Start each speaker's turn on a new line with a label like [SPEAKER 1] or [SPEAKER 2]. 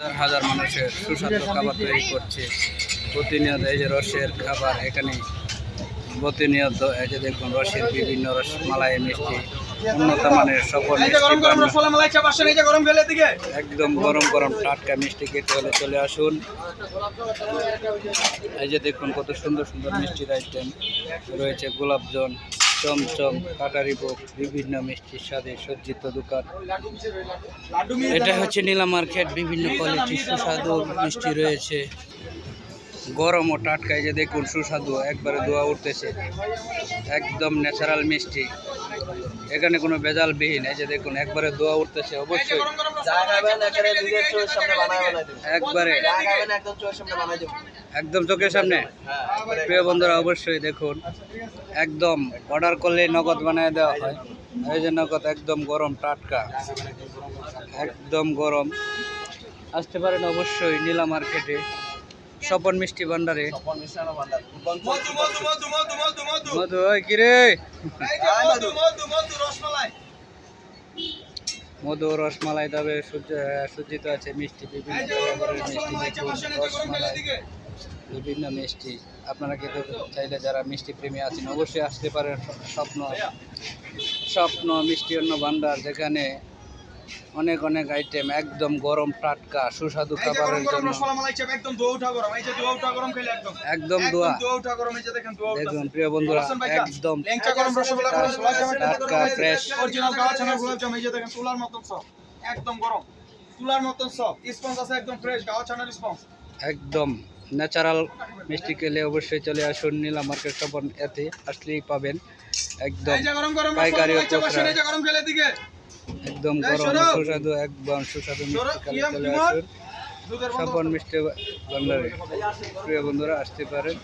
[SPEAKER 1] হাজার হাজার মানুষের সুস্বাদু খাবার তৈরি করছে। প্রতিনিয়ত এই যে রসের খাবার এখানে প্রতিনিয়ত এই যে দেখুন রসের বিভিন্ন রস মালাই মিষ্টি উন্নত মানের সকল একদম গরম গরম টাটকা মিষ্টি খেতে হলে চলে আসুন। এই যে দেখুন কত সুন্দর সুন্দর মিষ্টির আইটেম রয়েছে গোলাপজন চমচম কাটারি বুক বিভিন্ন মিষ্টির স্বাদে সজ্জিত দোকান। এটা হচ্ছে নীলা মার্কেট বিভিন্ন কোয়ালিটির সুস্বাদু মিষ্টি রয়েছে। গরম ও টাটকায় যে দেখুন সুস্বাদু একবারে ধোয়া উঠতেছে। একদম ন্যাচারাল মিষ্টি। এখানে কোনো ভেজাল বিহীন এই যে দেখুন একবারে ধোয়া উঠতেছে অবশ্যই।
[SPEAKER 2] একেবারে। একদম চোখের সামনে?
[SPEAKER 1] প্রিয় বন্ধুরা, অবশ্যই দেখুন। একদম অর্ডার করলে নগদ বানিয়ে দেওয়া হয়। এই যে নগদ, একদম গরম, টাটকা। একদম গরম। আসতে পারেন অবশ্যই নীলা মার্কেটে। স্বপন মিষ্টি ভান্ডারে।
[SPEAKER 3] মধু
[SPEAKER 1] কিরে
[SPEAKER 3] মধু, রসমালাই
[SPEAKER 1] তবে সজ্জ- সজ্জিত আছে, মিষ্টি বিভিন্ন
[SPEAKER 3] রসমালাই।
[SPEAKER 1] বিভিন্ন মিষ্টি। আপনারা খেতে চাইলে যারা মিষ্টি প্রেমী আছেন অবশ্যই আসতে পারেন স্বপ্ন। স্বপ্ন মিষ্টি অন্য ভান্ডার যেখানে অনেক অনেক আইটেম একদম গরম টাটকা সুস্বাদু খাবারের জন্য।
[SPEAKER 3] একদম দোয়া। দেখেন
[SPEAKER 1] প্রিয় বন্ধুরা একদম টাটকা,
[SPEAKER 3] মতন একদম গরম। তুলার মতন সব স্পঞ্জ আছে একদম ফ্রেশ গাওয়া ছানার স্পঞ্জ
[SPEAKER 1] একদম। ন্যাচারাল মিষ্টি খেলে অবশ্যই চলে আসুন নীলা মার্কেট সবন এতে আসলেই পাবেন একদম পাইকারি একদম গরম সুস্বাদু একদম সুস্বাদু মিষ্টি চলে আসুন। সবন মিষ্টি ভান্ডারে। প্রিয় বন্ধুরা আসতে পারেন।